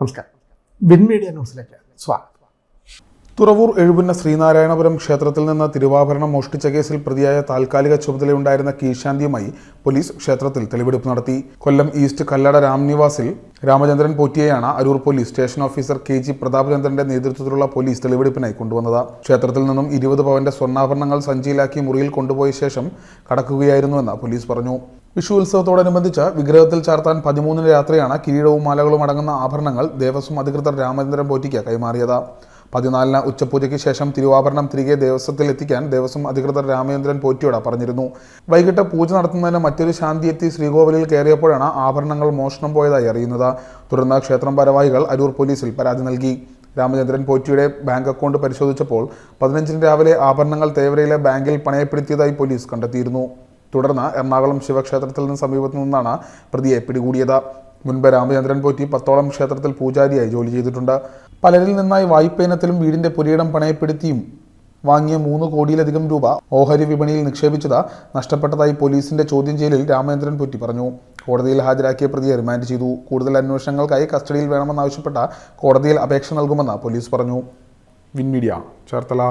നമസ്കാരം. Win media ന്യൂസിലേക്ക് സ്വാഗതം. തുറവൂർ എഴുപുന്ന ശ്രീനാരായണപുരം ക്ഷേത്രത്തിൽ നിന്ന് തിരുവാഭരണം മോഷ്ടിച്ച കേസിൽ പ്രതിയായ താൽക്കാലിക ചുമതലയുണ്ടായിരുന്ന കീശാന്തിയുമായി പോലീസ് ക്ഷേത്രത്തിൽ തെളിവെടുപ്പ് നടത്തി. കൊല്ലം ഈസ്റ്റ് കല്ലട രാംനിവാസിൽ Ramachandran പോറ്റിയെയാണ് Aroor police station officer K G പ്രതാപചന്ദ്രന്റെ നേതൃത്വത്തിലുള്ള പോലീസ് തെളിവെടുപ്പിനായി കൊണ്ടുവന്നത്. ക്ഷേത്രത്തിൽ നിന്നും ഇരുപത് പവന്റെ സ്വർണാഭരണങ്ങൾ സഞ്ചിയിലാക്കി മുറിയിൽ കൊണ്ടുപോയ ശേഷം കടക്കുകയായിരുന്നുവെന്ന് പോലീസ് പറഞ്ഞു. വിഷു ഉത്സവത്തോടനുബന്ധിച്ച് വിഗ്രഹത്തിൽ ചാർത്താൻ പതിമൂന്നിന് രാത്രിയാണ് കിരീടവും മാലകളും അടങ്ങുന്ന ആഭരണങ്ങൾ ദേവസ്വം അധികൃതർ രാമചന്ദ്രൻ പോറ്റിക്ക് കൈമാറിയത്. പതിനാലിന് ഉച്ചപൂജയ്ക്ക് ശേഷം തിരുവാഭരണം തിരികെ ദേവസ്വത്തിൽ എത്തിക്കാൻ ദേവസ്വം അധികൃതർ രാമചന്ദ്രൻ പോറ്റിയോട് പറഞ്ഞിരുന്നു. വൈകിട്ട് പൂജ നടത്തുന്നതിന് മറ്റൊരു ശാന്തി എത്തി ശ്രീകോവിലിൽ കയറിയപ്പോഴാണ് ആഭരണങ്ങൾ മോഷണം പോയതായി അറിയുന്നത്. തുടർന്ന് ക്ഷേത്രം ഭാരവാഹികൾ അരൂർ പോലീസിൽ പരാതി നൽകി. രാമചന്ദ്രൻ പോറ്റിയുടെ ബാങ്ക് അക്കൗണ്ട് പരിശോധിച്ചപ്പോൾ പതിനഞ്ചിന് രാവിലെ ആഭരണങ്ങൾ തേവരയിലെ ബാങ്കിൽ പണയപ്പെടുത്തിയതായി പോലീസ് കണ്ടെത്തിയിരുന്നു. തുടർന്ന് എറണാകുളം ശിവക്ഷേത്രത്തിൽ നിന്ന് സമീപത്തു നിന്നാണ് പ്രതിയെ പിടികൂടിയത്. മുൻപ് രാമചന്ദ്രൻ പോറ്റി പത്തോളം ക്ഷേത്രത്തിൽ പൂജാരിയായി ജോലി ചെയ്തിട്ടുണ്ട്. പലരിൽ നിന്നായി വായ്പയിനത്തിലും വീടിന്റെ പുരയിടം പണയപ്പെടുത്തിയും വാങ്ങിയ മൂന്ന് കോടിയിലധികം രൂപ ഓഹരി വിപണിയിൽ നിക്ഷേപിച്ചത് നഷ്ടപ്പെട്ടതായി പോലീസിന്റെ ചോദ്യം ചെയ്യലിൽ രാമചന്ദ്രൻ പൊറ്റി പറഞ്ഞു. കോടതിയിൽ ഹാജരാക്കിയ പ്രതിയെ റിമാൻഡ് ചെയ്തു. കൂടുതൽ അന്വേഷണങ്ങൾക്കായി കസ്റ്റഡിയിൽ വേണമെന്നാവശ്യപ്പെട്ട കോടതിയിൽ അപേക്ഷ നൽകുമെന്ന് പോലീസ് പറഞ്ഞു. Win media Cherthala.